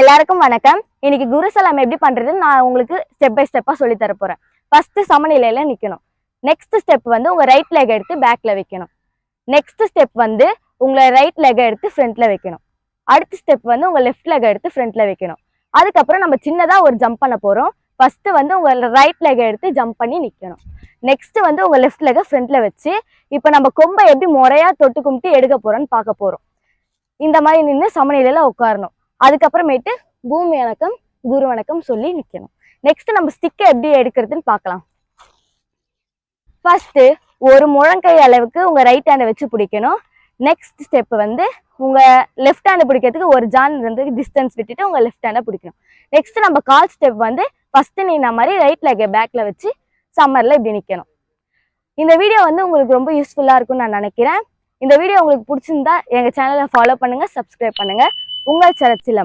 எல்லாருக்கும் வணக்கம். இன்னைக்கு குருசலம் எப்படி பண்றதுன்னு நான் உங்களுக்கு ஸ்டெப் பை ஸ்டெப்பா சொல்லி தர போறேன். ஃபர்ஸ்ட் சமநிலையில நிக்கணும். நெக்ஸ்ட் ஸ்டெப் வந்து உங்க ரைட் லெக் எடுத்து பேக்ல வைக்கணும். நெக்ஸ்ட் ஸ்டெப் வந்து உங்களை ரைட் லெக் எடுத்து ஃப்ரண்ட்ல வைக்கணும். அடுத்த ஸ்டெப் வந்து உங்க லெஃப்ட் லெக் எடுத்து ஃப்ரண்ட்ல வைக்கணும். அதுக்கப்புறம் நம்ம சின்னதா ஒரு ஜம்ப் பண்ண போறோம். ஃபர்ஸ்ட் வந்து உங்க ரைட் லெக் எடுத்து ஜம்ப் பண்ணி நிக்கணும். நெக்ஸ்ட் வந்து உங்க லெஃப்ட் லெக்கை ஃப்ரண்ட்ல வச்சு இப்போ நம்ம கொம்பை எப்படி முறையா தொட்டு கும்பிட்டு எடுக்க போறோம்னு பார்க்க போறோம். இந்த மாதிரி நின்று சமநிலையில உட்காரணும். அதுக்கப்புறமேட்டு பூமி வணக்கம் குரு வணக்கம் சொல்லி நிற்கணும் நெக்ஸ்ட் நம்ம ஸ்டிக்கை எப்படி எடுக்கிறதுன்னு பார்க்கலாம். ஃபஸ்ட்டு ஒரு முழங்கை அளவுக்கு உங்கள் ரைட் ஹேண்டை வச்சு பிடிக்கணும். நெக்ஸ்ட் ஸ்டெப் வந்து உங்கள் லெஃப்ட் ஹேண்டை பிடிக்கிறதுக்கு ஒரு ஜான் வந்து டிஸ்டன்ஸ் விட்டுட்டு உங்கள் லெஃப்ட் ஹேண்டை பிடிக்கணும். நெக்ஸ்ட் நம்ம கால் ஸ்டெப் வந்து ஃபஸ்ட்டு நீ மாதிரி ரைட் லெக்கை பேக்கில் வச்சு சம்மரில் இப்படி நிற்கணும் இந்த வீடியோ வந்து உங்களுக்கு ரொம்ப யூஸ்ஃபுல்லாக இருக்கும்னு நான் நினைக்கிறேன். இந்த வீடியோ உங்களுக்கு பிடிச்சிருந்தா எங்கள் சேனலை ஃபாலோ பண்ணுங்கள் சப்ஸ்கிரைப் பண்ணுங்கள் உங்கள் சரச்சிலம்